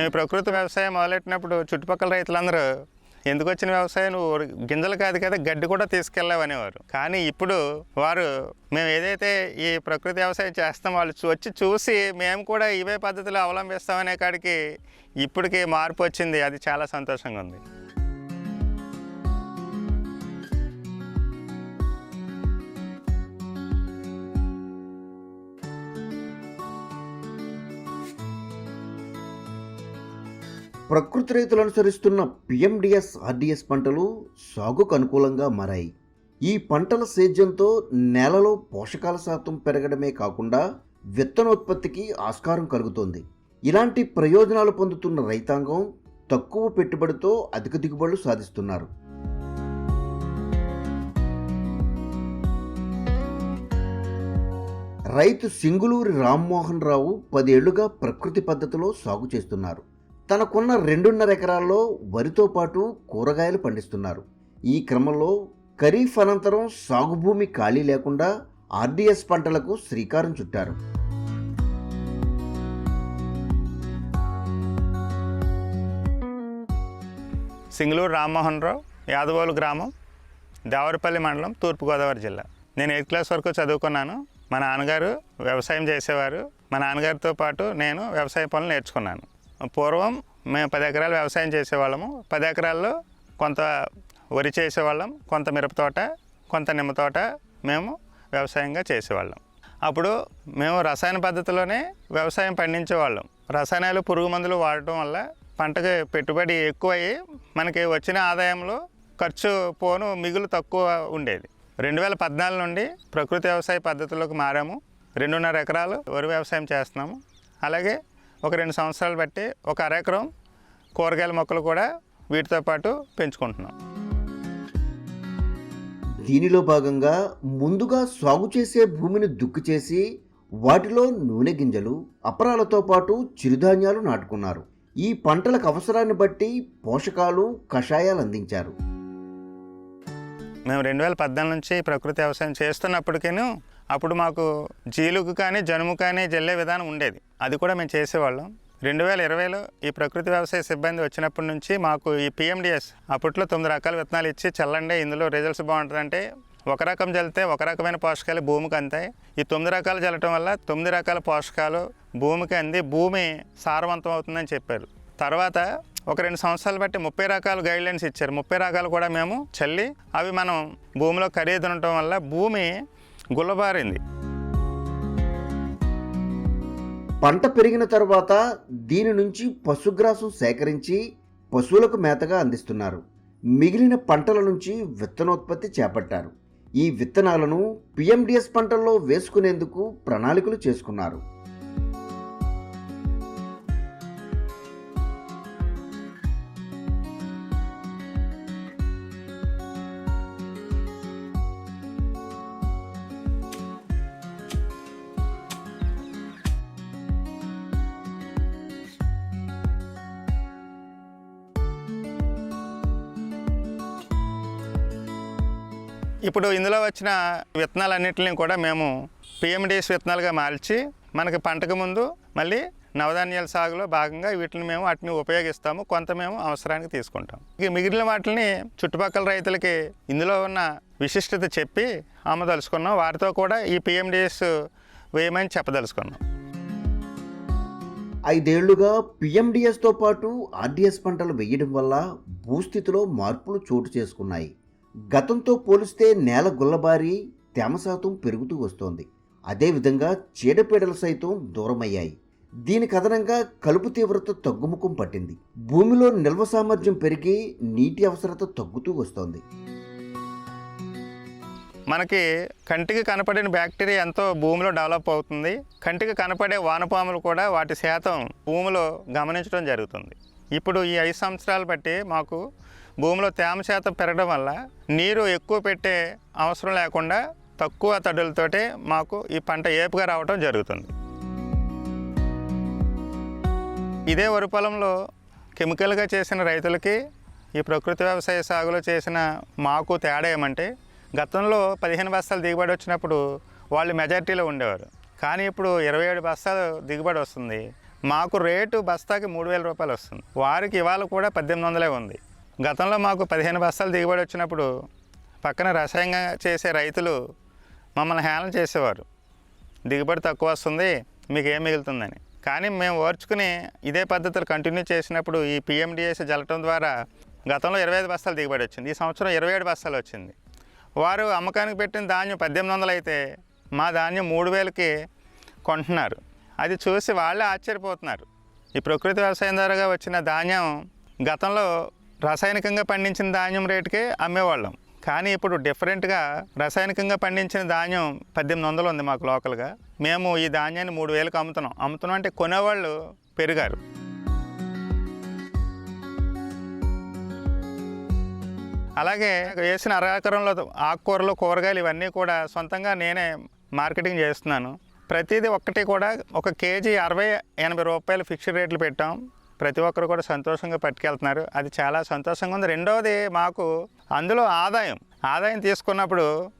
మేము ప్రకృతి వ్యవసాయం మొదలెట్టినప్పుడు చుట్టుపక్కల రైతులందరూ ఎందుకు వచ్చిన వ్యవసాయం? నువ్వు గింజలు కాదు కదా గడ్డి కూడా తీసుకెళ్ళావనేవారు కానీ ఇప్పుడు వారు మేము ఏదైతే ఈ ప్రకృతి వ్యవసాయం చేస్తాం వాళ్ళు వచ్చి చూసి మేము కూడా ఇవే పద్ధతులు అవలంబిస్తామనే కాడికి ఇప్పటికి మార్పు వచ్చింది. అది చాలా సంతోషంగా ఉంది. ప్రకృతి రైతులు అనుసరిస్తున్న పిఎండిఎస్ ఆర్డిఎస్ పంటలు సాగుకు అనుకూలంగా మారాయి. ఈ పంటల సేద్యంతో నేలలో పోషకాల శాతం పెరగడమే కాకుండా విత్తనోత్పత్తికి ఆస్కారం కలుగుతోంది. ఇలాంటి ప్రయోజనాలు పొందుతున్న రైతాంగం తక్కువ పెట్టుబడితో అధిక దిగుబడులు సాధిస్తున్నారు. రైతు సింగులూరి రామ్మోహన్ రావు పదేళ్ళుగా ప్రకృతి పద్ధతిలో సాగు చేస్తున్నారు. తనకున్న రెండున్నర ఎకరాల్లో వరితో పాటు కూరగాయలు పండిస్తున్నారు. ఈ క్రమంలో ఖరీఫ్ అనంతరం సాగు భూమి ఖాళీ లేకుండా ఆర్డీఎస్ పంటలకు శ్రీకారం చుట్టారు. సింగళూరు రామ్మోహన్ రావు యాదవోలు గ్రామం దేవరపల్లి మండలం తూర్పుగోదావరి జిల్లా. నేను ఎయిత్ క్లాస్ వరకు చదువుకున్నాను. మా నాన్నగారు వ్యవసాయం చేసేవారు. మా నాన్నగారితో పాటు నేను వ్యవసాయ పనులు నేర్చుకున్నాను. పూర్వం మేము పది ఎకరాలు వ్యవసాయం చేసేవాళ్ళము. పది ఎకరాల్లో కొంత వరి చేసేవాళ్ళం కొంత మిరప తోట కొంత నిమ్మ తోట మేము వ్యవసాయంగా చేసేవాళ్ళం. అప్పుడు మేము రసాయన పద్ధతిలోనే వ్యవసాయం పండించేవాళ్ళం. రసాయనాలు పురుగు మందులు వాడటం వల్ల పంటకి పెట్టుబడి ఎక్కువయ్యి మనకి వచ్చిన ఆదాయంలో ఖర్చు పోను మిగులు తక్కువ ఉండేది. రెండు వేల పద్నాలుగు నుండి ప్రకృతి వ్యవసాయ పద్ధతిలోకి మారాము. రెండున్నర ఎకరాలు వరి వ్యవసాయం చేస్తున్నాము. అలాగే ఒక రెండు సంవత్సరాలు బట్టి ఒక అరెకరం కూరగాయల మొక్కలు కూడా వీటితో పాటు పెంచుకుంటున్నాం. దీనిలో భాగంగా ముందుగా సాగు చేసే భూమిని దుక్కు చేసి వాటిలో నూనె గింజలు అపరాలతో పాటు చిరుధాన్యాలు నాటుకున్నారు. ఈ పంటలకు అవసరాన్ని బట్టి పోషకాలు కషాయాలు అందించారు. మేము రెండు వేల పద్నాలుగు నుంచి ప్రకృతి వ్యవసాయం చేస్తున్నప్పటికీను అప్పుడు మాకు జీలుగు కానీ జనుము కానీ జల్లే విధానం ఉండేది. అది కూడా మేము చేసేవాళ్ళం. రెండు వేల ఇరవైలో ఈ ప్రకృతి వ్యవసాయ సిబ్బంది వచ్చినప్పటి నుంచి మాకు ఈ పిఎండిఎస్ అప్పట్లో తొమ్మిది రకాల విత్తనాలు ఇచ్చి చల్లండి ఇందులో రిజల్ట్స్ బాగుంటుందంటే ఒక రకం చల్లితే ఒక రకమైన పోషకాలు భూమికి అంతాయి ఈ తొమ్మిది రకాలు చల్లటం వల్ల తొమ్మిది రకాల పోషకాలు భూమికి అంది భూమి సారవంతం అవుతుందని చెప్పారు. తర్వాత ఒక రెండు సంవత్సరాలు బట్టి ముప్పై రకాల గైడ్లైన్స్ ఇచ్చారు. ముప్పై రకాలు కూడా మేము చల్లి అవి మనం భూమిలో ఖరీదు ఉండటం వల్ల భూమి గుల్లబారింది. పంట పెరిగిన తర్వాత దీని నుంచి పశుగ్రాసం సేకరించి పశువులకు మేతగా అందిస్తున్నారు. మిగిలిన పంటల నుంచి విత్తనోత్పత్తి చేపట్టారు. ఈ విత్తనాలను పిఎండిఎస్ పంటల్లో వేసుకునేందుకు ప్రణాళికలు చేసుకున్నారు. ఇప్పుడు ఇందులో వచ్చిన విత్తనాలన్నింటినీ కూడా మేము పిఎండిఎస్ విత్తనాలుగా మార్చి మనకి పంటకు ముందు మళ్ళీ నవధాన్యాల సాగులో భాగంగా వీటిని మేము వాటిని ఉపయోగిస్తాము కొంత మేము అవసరానికి తీసుకుంటాం. ఇక మిగిలిన వాటిని చుట్టుపక్కల రైతులకి ఇందులో ఉన్న విశిష్టత చెప్పి అమ్మదలుచుకున్నాం వారితో కూడా ఈ పిఎండిఎస్ వేయమని చెప్పదలుచుకున్నాం. ఐదేళ్ళుగా పిఎండిఎస్తో పాటు ఆర్డిఎస్ పంటలు వేయడం వల్ల భూస్థితిలో మార్పులు చోటు చేసుకున్నాయి. గతంతో పోలిస్తే నేల గుల్లబారి తేమ శాతం పెరుగుతూ వస్తోంది. అదేవిధంగా చీడపీడలు సైతం దూరమయ్యాయి. దీని కథనంగా కలుపు తీవ్రత తగ్గుముఖం పట్టింది. భూమిలో నిల్వ సామర్థ్యం పెరిగి నీటి అవసరత తగ్గుతూ వస్తోంది. మనకి కంటికి కనపడిన బ్యాక్టీరియా ఎంతో భూమిలో డెవలప్ అవుతుంది. కంటికి కనపడే వానపాములు కూడా వాటి శాతం భూమిలో గమనించడం జరుగుతుంది. ఇప్పుడు ఈ ఐదు సంవత్సరాలు బట్టి మాకు భూమిలో తేమ శాతం పెరగడం వల్ల నీరు ఎక్కువ పెట్టే అవసరం లేకుండా తక్కువ తడులతోటే మాకు ఈ పంట ఏపుగా రావడం జరుగుతుంది. ఇదే వరి పొలంలో కెమికల్గా చేసిన రైతులకి ఈ ప్రకృతి వ్యవసాయ సాగులో చేసిన మాకు తేడా ఏమంటే గతంలో పదిహేను బస్తాలు దిగుబడి వచ్చినప్పుడు వాళ్ళు మెజార్టీలో ఉండేవారు. కానీ ఇప్పుడు ఇరవై ఏడు బస్తాలు దిగుబడి వస్తుంది. మాకు రేటు బస్తాకి మూడు వేల రూపాయలు వస్తుంది. వారికి ఇవాళ కూడా పద్దెనిమిది వందలే ఉంది. గతంలో మాకు పదిహేను బస్తాలు దిగుబడి వచ్చినప్పుడు పక్కన రసాయనంగా చేసే రైతులు మమ్మల్ని హేళన చేసేవారు. దిగుబడి తక్కువ వస్తుంది మీకు ఏం మిగులుతుందని. కానీ మేము ఓర్చుకుని ఇదే పద్ధతులు కంటిన్యూ చేసినప్పుడు ఈ పిఎండిఎస్ జల్లటం ద్వారా గతంలో ఇరవై ఐదు బస్తాలు దిగుబడి వచ్చింది ఈ సంవత్సరం ఇరవై ఏడు బస్తాలు వచ్చింది. వారు అమ్మకానికి పెట్టిన ధాన్యం పద్దెనిమిది వందలు అయితే మా ధాన్యం మూడు వేలకి కొంటున్నారు. అది చూసి వాళ్ళే ఆశ్చర్యపోతున్నారు. ఈ ప్రకృతి వ్యవసాయం ద్వారా వచ్చిన ధాన్యం గతంలో రసాయనికంగా పండించిన ధాన్యం రేటుకే అమ్మేవాళ్ళం. కానీ ఇప్పుడు డిఫరెంట్గా రసాయనికంగా పండించిన ధాన్యం పద్దెనిమిది వందలు ఉంది మాకు లోకల్గా. మేము ఈ ధాన్యాన్ని మూడు వేలకు అమ్ముతున్నాం. అమ్ముతున్నాం అంటే కొనేవాళ్ళు పెరిగారు. అలాగే వేసిన అరెకరంలో ఆకుకూరలు కూరగాయలు ఇవన్నీ కూడా సొంతంగా నేనే మార్కెటింగ్ చేస్తున్నాను. ప్రతిదీ ఒక్కటి కూడా ఒక కేజీ అరవై ఎనభై రూపాయలు ఫిక్స్డ్ రేట్లు పెట్టాం. ప్రతి ఒక్కరు కూడా సంతోషంగా పట్టుకెళ్తున్నారు. అది చాలా సంతోషంగా ఉంది. రెండవది మాకు అందులో ఆదాయం. ఆదాయం తీసుకున్నప్పుడు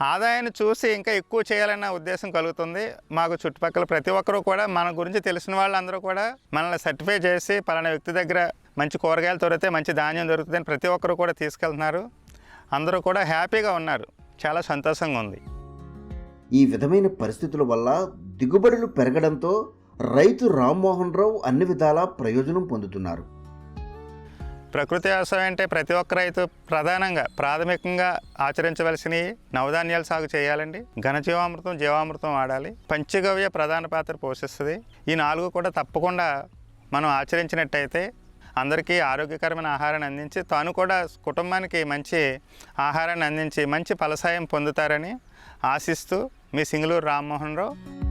ఆదాయాన్ని చూసి ఇంకా ఎక్కువ చేయాలన్న ఉద్దేశం కలుగుతుంది. మాకు చుట్టుపక్కల ప్రతి ఒక్కరూ కూడా మన గురించి తెలిసిన వాళ్ళందరూ కూడా మనల్ని సర్టిఫై చేసి పలానా వ్యక్తి దగ్గర మంచి కూరగాయలు దొరికితే మంచి ధాన్యం దొరుకుతుందని ప్రతి ఒక్కరు కూడా తీసుకెళ్తున్నారు. అందరూ కూడా హ్యాపీగా ఉన్నారు. చాలా సంతోషంగా ఉంది. ఈ విధమైన పరిస్థితుల వల్ల దిగుబడులు పెరగడంతో రైతు రామ్మోహన్ రావు అన్ని విధాలా ప్రయోజనం పొందుతున్నారు. ప్రకృతి వ్యవసాయం అంటే ప్రతి ఒక్క రైతు ప్రధానంగా ప్రాథమికంగా ఆచరించవలసినవి నవధాన్యాలు సాగు చేయాలండి. ఘనజీవామృతం జీవామృతం వాడాలి. పంచగవ్య ప్రధాన పాత్ర పోషిస్తుంది. ఈ నాలుగు కూడా తప్పకుండా మనం ఆచరించినట్టయితే అందరికీ ఆరోగ్యకరమైన ఆహారాన్ని అందించి తాను కూడా కుటుంబానికి మంచి ఆహారాన్ని అందించి మంచి ఫలసాయం పొందుతారని ఆశిస్తూ మీ సింగళూరు రామ్మోహన్ రావు.